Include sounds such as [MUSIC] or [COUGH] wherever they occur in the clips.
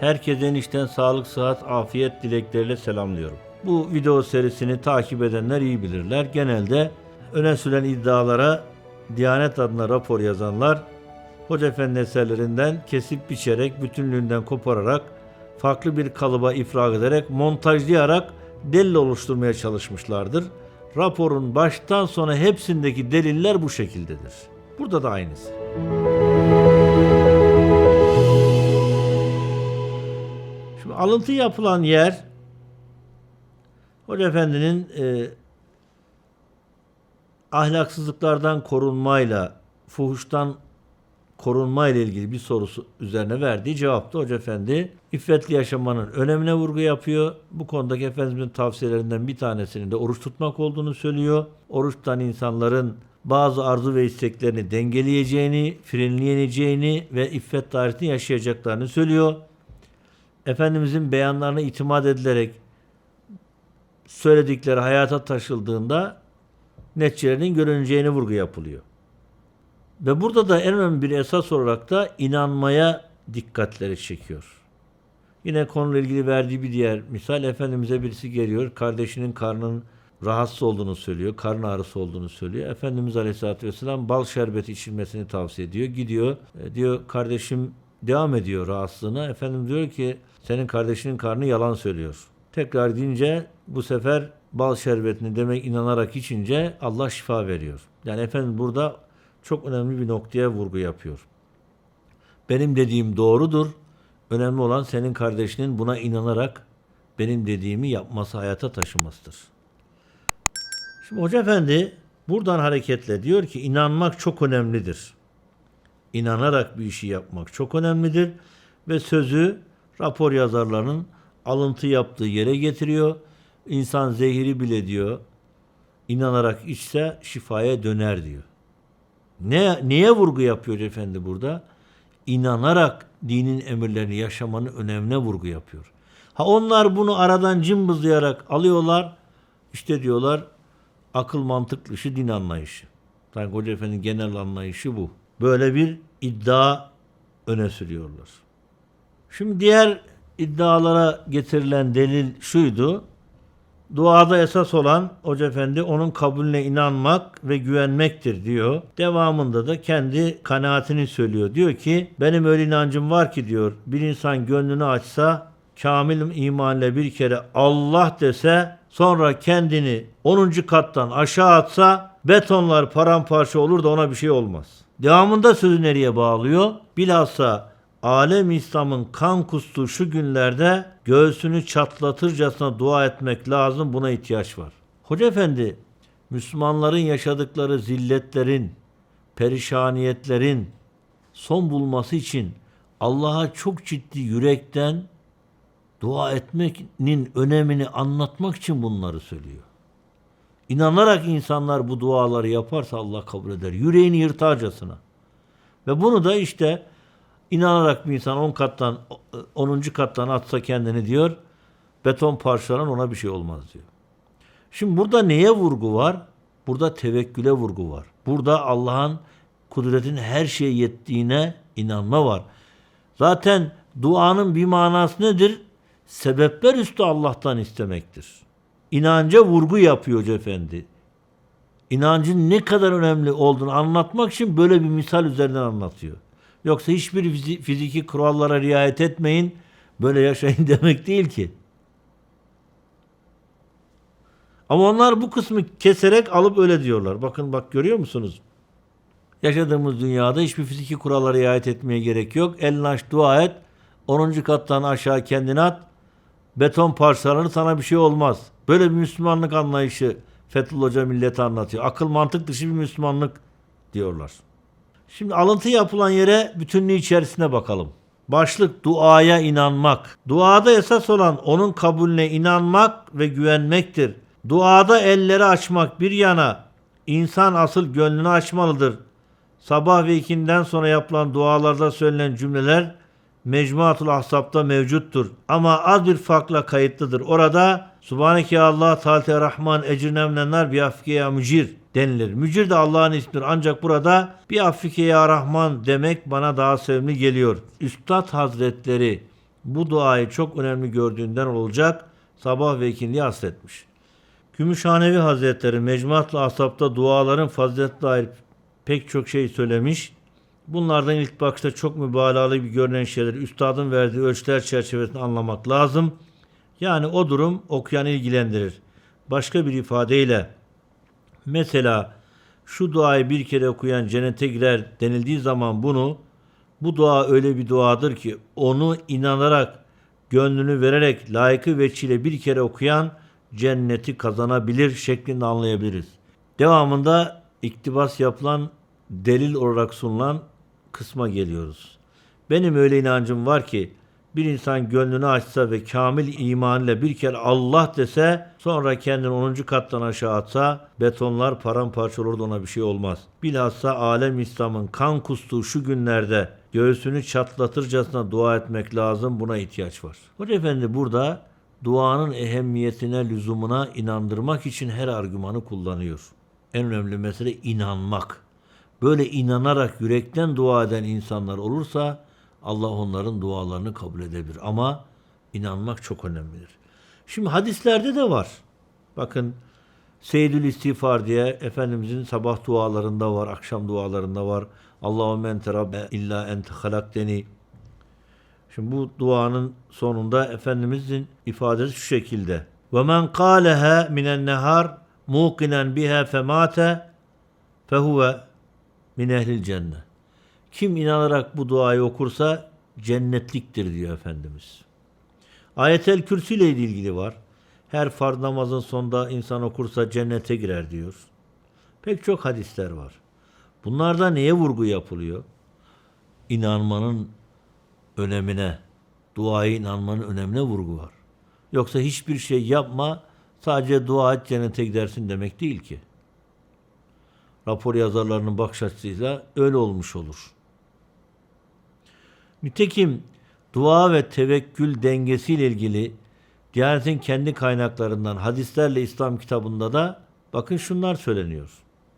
Herkese enişten sağlık, sıhhat, afiyet dilekleriyle selamlıyorum. Bu video serisini takip edenler iyi bilirler. Genelde öne sürülen iddialara Diyanet adına rapor yazanlar Hoca Efendi eserlerinden kesip biçerek, bütünlüğünden kopararak, farklı bir kalıba ifrak ederek, montajlayarak delil oluşturmaya çalışmışlardır. Raporun baştan sona hepsindeki deliller bu şekildedir. Burada da aynısı. Şimdi alıntı yapılan yer Hoca Efendi'nin e, ahlaksızlıklardan korunmayla, fuhuştan korunma ile ilgili bir sorusu üzerine verdiği cevapta Hoca Efendi iffetli yaşamanın önemine vurgu yapıyor. Bu konudaki Efendimizin tavsiyelerinden bir tanesinin de oruç tutmak olduğunu söylüyor. Oruç tutan insanların bazı arzu ve isteklerini dengeleyeceğini, frenleyeceğini ve iffet dairesini yaşayacaklarını söylüyor. Efendimizin beyanlarına itimat edilerek söyledikleri hayata taşıldığında neticelerinin görüneceğini vurgu yapılıyor. Ve burada da en önemli bir esas olarak da inanmaya dikkatleri çekiyor. Yine konuyla ilgili verdiği bir diğer misal Efendimiz'e birisi geliyor. Kardeşinin karnının rahatsız olduğunu söylüyor. Karın ağrısı olduğunu söylüyor. Efendimiz Aleyhisselatü Vesselam bal şerbeti içilmesini tavsiye ediyor. Gidiyor e, diyor kardeşim devam ediyor rahatsızlığına. Efendim diyor ki senin kardeşinin karnı yalan söylüyor. Tekrar deyince bu sefer bal şerbetini demek inanarak içince Allah şifa veriyor. Yani efendim burada çok önemli bir noktaya vurgu yapıyor. Benim dediğim doğrudur. Önemli olan senin kardeşinin buna inanarak benim dediğimi yapması, hayata taşımasıdır. Şimdi Hoca Efendi buradan hareketle diyor ki inanmak çok önemlidir. İnanarak bir işi yapmak çok önemlidir ve sözü rapor yazarlarının alıntı yaptığı yere getiriyor. İnsan zehiri bile diyor inanarak içse şifaya döner diyor. Ne neye vurgu yapıyor efendi burada? İnanarak dinin emirlerini yaşamanın önemine vurgu yapıyor. Ha onlar bunu aradan cımbızlayarak alıyorlar. İşte diyorlar akıl mantık dışı din anlayışı. Sanki Hoca Efendi'nin genel anlayışı bu. Böyle bir iddia öne sürüyorlar. Şimdi diğer iddialara getirilen delil şuydu. Duada esas olan Hoca Efendi onun kabulüne inanmak ve güvenmektir diyor. Devamında da kendi kanaatini söylüyor. Diyor ki benim öyle inancım var ki diyor bir insan gönlünü açsa kamil imanla bir kere Allah dese sonra kendini 10. kattan aşağı atsa betonlar paramparça olur da ona bir şey olmaz. Devamında sözü nereye bağlıyor? Bilhassa alem İslam'ın kan kustuğu şu günlerde göğsünü çatlatırcasına dua etmek lazım. Buna ihtiyaç var. Hoca Efendi, Müslümanların yaşadıkları zilletlerin, perişaniyetlerin son bulması için Allah'a çok ciddi yürekten dua etmenin önemini anlatmak için bunları söylüyor. İnanarak insanlar bu duaları yaparsa Allah kabul eder. Yüreğini yırtarcasına. Ve bunu da işte inanarak bir insan 10 kattan 10. kattan atsa kendini diyor beton parçalan ona bir şey olmaz diyor. Şimdi burada neye vurgu var? Burada tevekküle vurgu var. Burada Allah'ın kudretin her şeye yettiğine inanma var. Zaten duanın bir manası nedir? Sebepler üstü Allah'tan istemektir. İnanca vurgu yapıyor Hoca Efendi. İnancın ne kadar önemli olduğunu anlatmak için böyle bir misal üzerinden anlatıyor. Yoksa hiçbir fizi- fiziki kurallara riayet etmeyin, böyle yaşayın [LAUGHS] demek değil ki. Ama onlar bu kısmı keserek alıp öyle diyorlar. Bakın bak görüyor musunuz? Yaşadığımız dünyada hiçbir fiziki kurallara riayet etmeye gerek yok. Elini aç dua et. 10. kattan aşağı kendini at. Beton parçalanır sana bir şey olmaz. Böyle bir Müslümanlık anlayışı Fethullah Hoca millete anlatıyor. Akıl mantık dışı bir Müslümanlık diyorlar. Şimdi alıntı yapılan yere bütünlüğü içerisine bakalım. Başlık duaya inanmak. Duada esas olan onun kabulüne inanmak ve güvenmektir. Duada elleri açmak bir yana insan asıl gönlünü açmalıdır. Sabah ve ikinden sonra yapılan dualarda söylenen cümleler Mecmuatul Ahsap'ta mevcuttur. Ama az bir farkla kayıtlıdır. Orada Subhaneke Allah Teala Rahman ecirnemlenler bi affike ya mücir denilir. Mücir de Allah'ın ismidir. Ancak burada bir affike ya Rahman demek bana daha sevimli geliyor. Üstad Hazretleri bu duayı çok önemli gördüğünden olacak sabah ve ikindi hasretmiş. Gümüşhanevi Hazretleri Mecmuatlı Asap'ta duaların faziletine dair pek çok şey söylemiş. Bunlardan ilk bakışta çok mübalağalı bir görünen şeyleri üstadın verdiği ölçüler çerçevesinde anlamak lazım. Yani o durum okuyanı ilgilendirir. Başka bir ifadeyle mesela şu duayı bir kere okuyan cennete girer denildiği zaman bunu bu dua öyle bir duadır ki onu inanarak, gönlünü vererek, layıkı veçile bir kere okuyan cenneti kazanabilir şeklinde anlayabiliriz. Devamında iktibas yapılan delil olarak sunulan kısma geliyoruz. Benim öyle inancım var ki bir insan gönlünü açsa ve kamil imanıyla bir kere Allah dese sonra kendini 10. kattan aşağı atsa betonlar paramparça olur da ona bir şey olmaz. Bilhassa alem İslam'ın kan kustuğu şu günlerde göğsünü çatlatırcasına dua etmek lazım buna ihtiyaç var. Hoca Efendi burada duanın ehemmiyetine, lüzumuna inandırmak için her argümanı kullanıyor. En önemli mesele inanmak. Böyle inanarak yürekten dua eden insanlar olursa Allah onların dualarını kabul edebilir. Ama inanmak çok önemlidir. Şimdi hadislerde de var. Bakın Seyyidül İstiğfar diye Efendimizin sabah dualarında var, akşam dualarında var. Allahümme ente rabbe illa ente halakteni. Şimdi bu duanın sonunda Efendimizin ifadesi şu şekilde. Ve men kâleha minen nehar muqinen biha femate fehuve min ehlil cennet. Kim inanarak bu duayı okursa cennetliktir diyor Efendimiz. Ayetel Kürsi ile ilgili var. Her farz namazın sonunda insan okursa cennete girer diyor. Pek çok hadisler var. Bunlarda neye vurgu yapılıyor? İnanmanın önemine, duaya inanmanın önemine vurgu var. Yoksa hiçbir şey yapma, sadece dua et cennete gidersin demek değil ki. Rapor yazarlarının bakış açısıyla öyle olmuş olur. Nitekim dua ve tevekkül dengesiyle ilgili Diyanet'in kendi kaynaklarından hadislerle İslam kitabında da bakın şunlar söyleniyor.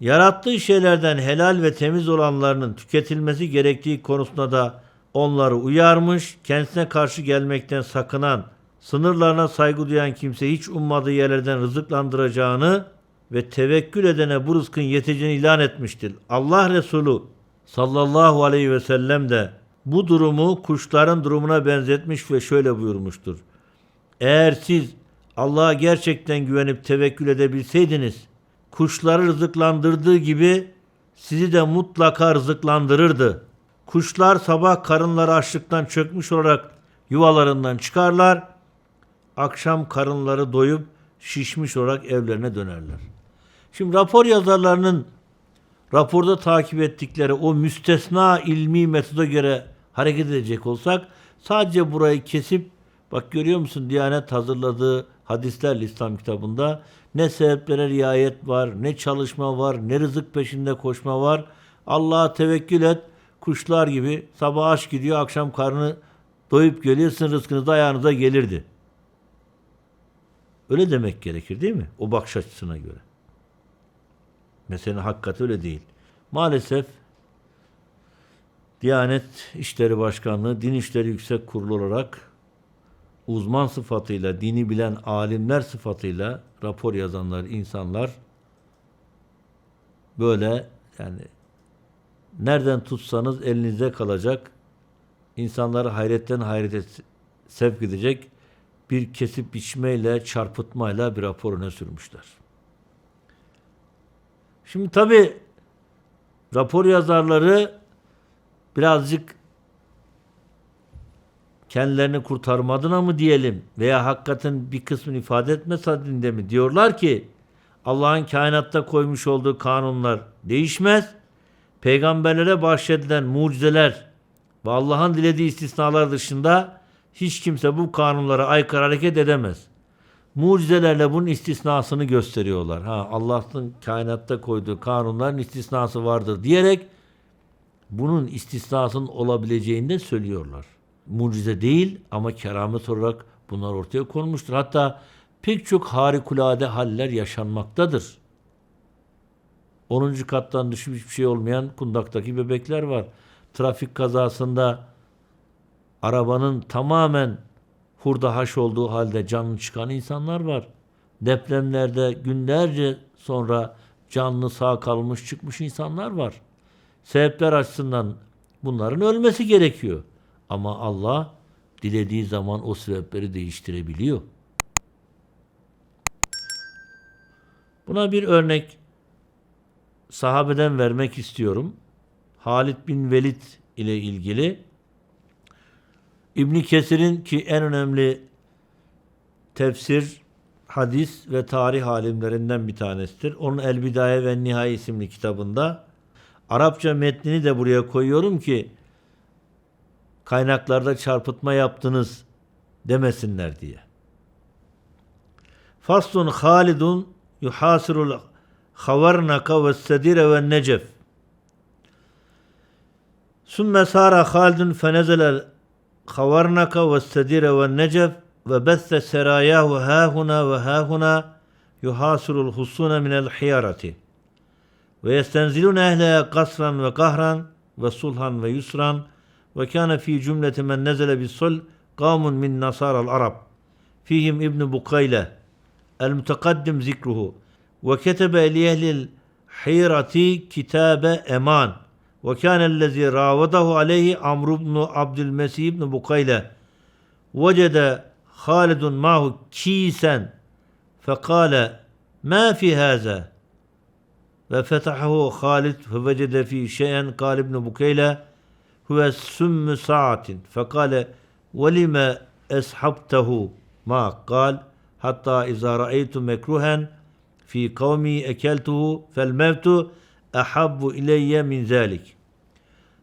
Yarattığı şeylerden helal ve temiz olanlarının tüketilmesi gerektiği konusunda da onları uyarmış, kendisine karşı gelmekten sakınan, sınırlarına saygı duyan kimse hiç ummadığı yerlerden rızıklandıracağını ve tevekkül edene bu rızkın yeteceğini ilan etmiştir. Allah Resulü sallallahu aleyhi ve sellem de bu durumu kuşların durumuna benzetmiş ve şöyle buyurmuştur. Eğer siz Allah'a gerçekten güvenip tevekkül edebilseydiniz, kuşları rızıklandırdığı gibi sizi de mutlaka rızıklandırırdı. Kuşlar sabah karınları açlıktan çökmüş olarak yuvalarından çıkarlar, akşam karınları doyup şişmiş olarak evlerine dönerler. Şimdi rapor yazarlarının raporda takip ettikleri o müstesna ilmi metoda göre hareket edecek olsak sadece burayı kesip bak görüyor musun Diyanet hazırladığı hadisler İslam kitabında ne sebeplere riayet var, ne çalışma var, ne rızık peşinde koşma var. Allah'a tevekkül et. Kuşlar gibi sabah aç gidiyor, akşam karnı doyup geliyor, sizin rızkınız da ayağınıza gelirdi. Öyle demek gerekir değil mi? O bakış açısına göre. Meselenin hakikati öyle değil. Maalesef Diyanet İşleri Başkanlığı Din İşleri Yüksek Kurulu olarak uzman sıfatıyla, dini bilen alimler sıfatıyla rapor yazanlar, insanlar böyle yani nereden tutsanız elinizde kalacak, insanları hayretten hayrete sevk edecek bir kesip biçmeyle, çarpıtmayla bir rapor öne sürmüşler. Şimdi tabi rapor yazarları birazcık kendilerini kurtarmadığına mı diyelim veya hakikaten bir kısmını ifade etmesi adinde mi diyorlar ki Allah'ın kainatta koymuş olduğu kanunlar değişmez. Peygamberlere bahşedilen mucizeler ve Allah'ın dilediği istisnalar dışında hiç kimse bu kanunlara aykırı hareket edemez. Mucizelerle bunun istisnasını gösteriyorlar. Ha Allah'ın kainatta koyduğu kanunların istisnası vardır diyerek bunun istisnasının olabileceğini de söylüyorlar. Mucize değil ama keramet olarak bunlar ortaya konmuştur. Hatta pek çok harikulade haller yaşanmaktadır. 10. kattan düşüp hiçbir şey olmayan kundaktaki bebekler var. Trafik kazasında arabanın tamamen hurda haş olduğu halde canlı çıkan insanlar var. Depremlerde günlerce sonra canlı sağ kalmış çıkmış insanlar var. Sebepler açısından bunların ölmesi gerekiyor. Ama Allah dilediği zaman o sebepleri değiştirebiliyor. Buna bir örnek sahabeden vermek istiyorum. Halid bin Velid ile ilgili İbn Kesir'in ki en önemli tefsir, hadis ve tarih alimlerinden bir tanesidir. Onun El Bidaye ve Nihaye isimli kitabında Arapça metnini de buraya koyuyorum ki kaynaklarda çarpıtma yaptınız demesinler diye. Faslun Halidun yuhasirul havarnaka ve sedire ve necef. Sümme sara Halidun fenezele havarnaka ve sedire ve necef ve besse serayahu hahuna ve hahuna yuhasirul husuna minel hiyarati. Ve yestenzilun ehleha kasran ve kahran ve sulhan ve yusran ve kâne fî cümleti men nezele bis sul kavmun min nasaral arab وكان الذي راوده عليه عمرو بن عبد المسيح بن بقيلة. وجد خالد معه كيسا فقال ما في هذا؟ ففتحه خالد فوجد فيه شيئا قال ابن بكيلة هو سم ساعة. فقال ولما أصحبته معك قال حتى إذا رأيت مكروها في قومي أكلته فالموت أحب إلي من ذلك.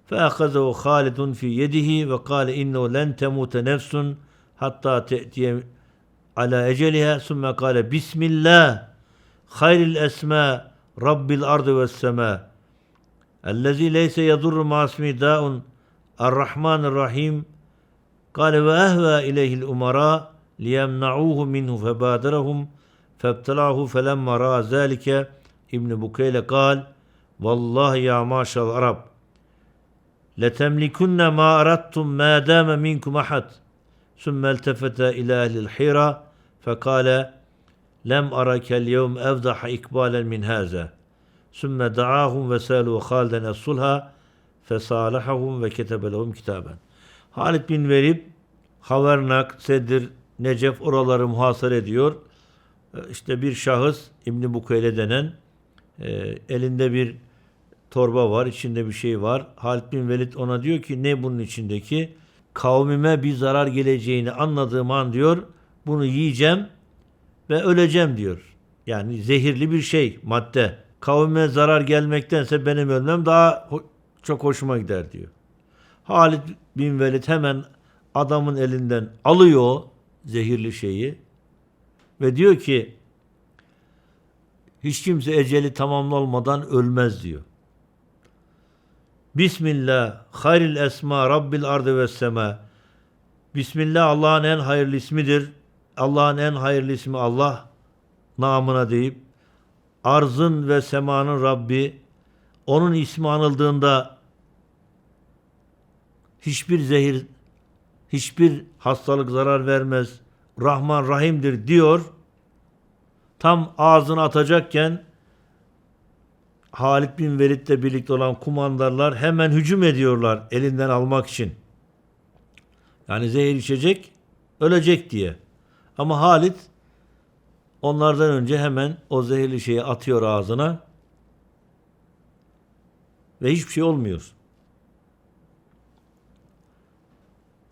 فأخذه خالد في يده وقال إنه لن تموت نفس حتى تأتي على أجلها. ثم قال بسم الله خير الأسماء رب الأرض والسماء. الذي ليس يضر مع اسمه داء الرحمن الرحيم. قال وأهوى إليه الأمراء ليمنعوه منه فبادرهم فابتلعه. فلما رأى ذلك ابن بكيل قال Vallahi ya maşal Arap. Letemlikunne ma arattum ma dame minkum ahad. Sümme eltefete ila ehlil hira fekale lem arakel yevm evdaha ikbalen min haza. Sümme daahum ve salu halden es-sulha fesalahahum ve ketebe kitaben. Halid bin Verib Havernak, Sedir, Necef oraları muhasar ediyor. Ee, işte bir şahıs İbn Bukeyle denen e, elinde bir torba var, içinde bir şey var. Halid bin Velid ona diyor ki ne bunun içindeki? Kavmime bir zarar geleceğini anladığım an diyor bunu yiyeceğim ve öleceğim diyor. Yani zehirli bir şey, madde. Kavmime zarar gelmektense benim ölmem daha ho- çok hoşuma gider diyor. Halid bin Velid hemen adamın elinden alıyor zehirli şeyi ve diyor ki hiç kimse eceli tamamlanmadan ölmez diyor. Bismillah, hayril esma, Rabbil ardı ve sema. Bismillah Allah'ın en hayırlı ismidir. Allah'ın en hayırlı ismi Allah namına deyip arzın ve semanın Rabbi onun ismi anıldığında hiçbir zehir hiçbir hastalık zarar vermez. Rahman Rahim'dir diyor. Tam ağzını atacakken Halid bin Velid'le birlikte olan kumandarlar hemen hücum ediyorlar elinden almak için. Yani zehir içecek, ölecek diye. Ama Halit onlardan önce hemen o zehirli şeyi atıyor ağzına ve hiçbir şey olmuyor.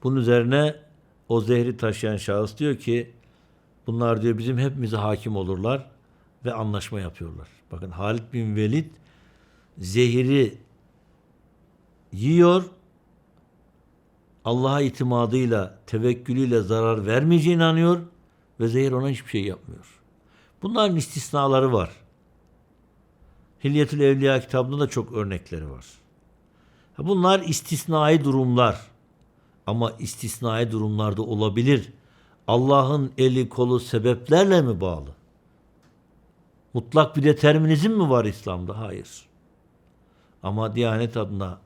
Bunun üzerine o zehri taşıyan şahıs diyor ki bunlar diyor bizim hepimize hakim olurlar ve anlaşma yapıyorlar. Bakın Halid bin Velid zehiri yiyor Allah'a itimadıyla, tevekkülüyle zarar vermeyeceğine inanıyor ve zehir ona hiçbir şey yapmıyor. Bunların istisnaları var. Hilyetül Evliya kitabında da çok örnekleri var. Bunlar istisnai durumlar. Ama istisnai durumlarda olabilir. Allah'ın eli kolu sebeplerle mi bağlı? Mutlak bir determinizm mi var İslam'da? Hayır. Ama Diyanet adına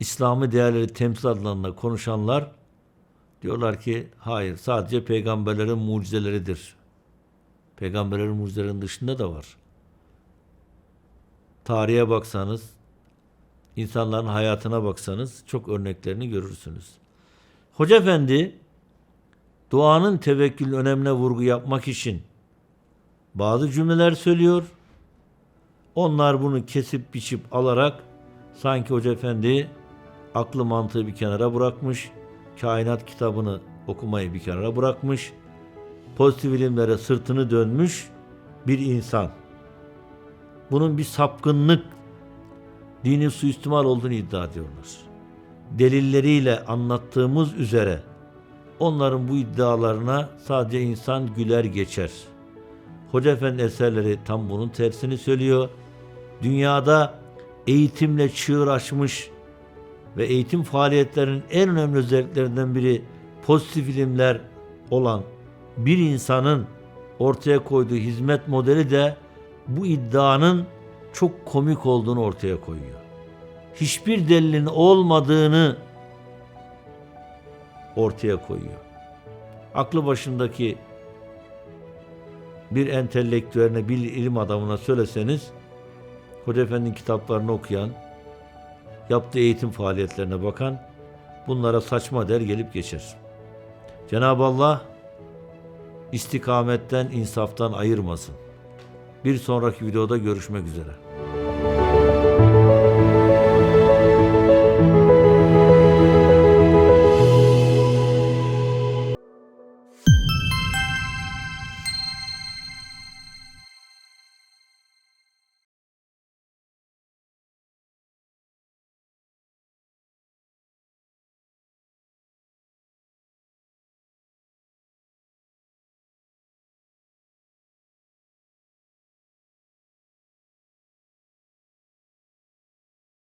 İslami değerleri temsil adlarında konuşanlar diyorlar ki hayır sadece peygamberlerin mucizeleridir. Peygamberlerin mucizelerinin dışında da var. Tarihe baksanız, insanların hayatına baksanız çok örneklerini görürsünüz. Hoca Efendi duanın tevekkül önemine vurgu yapmak için bazı cümleler söylüyor. Onlar bunu kesip biçip alarak sanki Hoca Efendi aklı mantığı bir kenara bırakmış, kainat kitabını okumayı bir kenara bırakmış, pozitif ilimlere sırtını dönmüş bir insan. Bunun bir sapkınlık, dini suistimal olduğunu iddia ediyorlar. Delilleriyle anlattığımız üzere onların bu iddialarına sadece insan güler geçer. Hoca Efendi eserleri tam bunun tersini söylüyor. Dünyada eğitimle çığır açmış ve eğitim faaliyetlerinin en önemli özelliklerinden biri pozitif ilimler olan bir insanın ortaya koyduğu hizmet modeli de bu iddianın çok komik olduğunu ortaya koyuyor. Hiçbir delilin olmadığını ortaya koyuyor. Aklı başındaki bir entelektüeline, bir ilim adamına söyleseniz Hoca Efendi'nin kitaplarını okuyan, yaptığı eğitim faaliyetlerine bakan bunlara saçma der gelip geçer. Cenab-ı Allah istikametten, insaftan ayırmasın. Bir sonraki videoda görüşmek üzere.